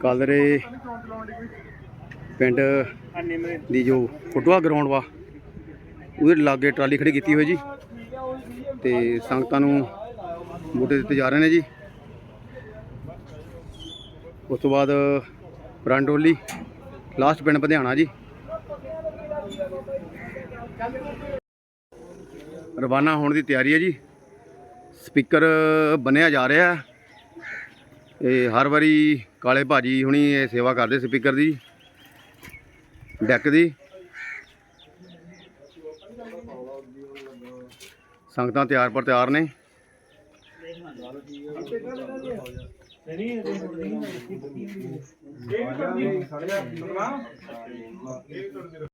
ਕਲਰੇ ਪਿੰਡ ਦੀ ਜੋ football ground ਵਾ, ਉਹਦੇ ਲਾਗੇ ਟਰਾਲੀ ਖੜੀ ਕੀਤੀ ਹੋਈ ਜੀ। ਤੇ ਸੰਗਤਾਂ ਨੂੰ ਬੂਟੇ ਦਿੱਤੇ ਜਾ ਰਹੇ ਨੇ ਜੀ। ਉਸ ਤੋਂ ਬਾਅਦ ਪਰਾਂਡੋਲੀ ਲਾਸਟ ਪਿੰਡ ਪਧਿਆਣਾ ਜੀ। ਰਵਾਨਾ ਹੋਣ ਦੀ ਤਿਆਰੀ ਹੈ ਜੀ। ਸਪੀਕਰ ਬਣਿਆ ਜਾ ਰਿਹਾ ਇਹ ਹਰ ਵਾਰੀ ਕਾਲੇ ਭਾਜੀ ਹੁਣੀ ਇਹ ਸੇਵਾ ਕਰਦੇ ਸਪੀਕਰ ਦੀ, ਡੈਕ ਦੀ। ਸੰਗਤਾਂ ਤਿਆਰ ਪਰ ਤਿਆਰ ਨੇ। ਨਹੀਂ ਇਹ ਨਹੀਂ ਇਹ ਕਰਦੀ ਇਹ ਕਰਦੀ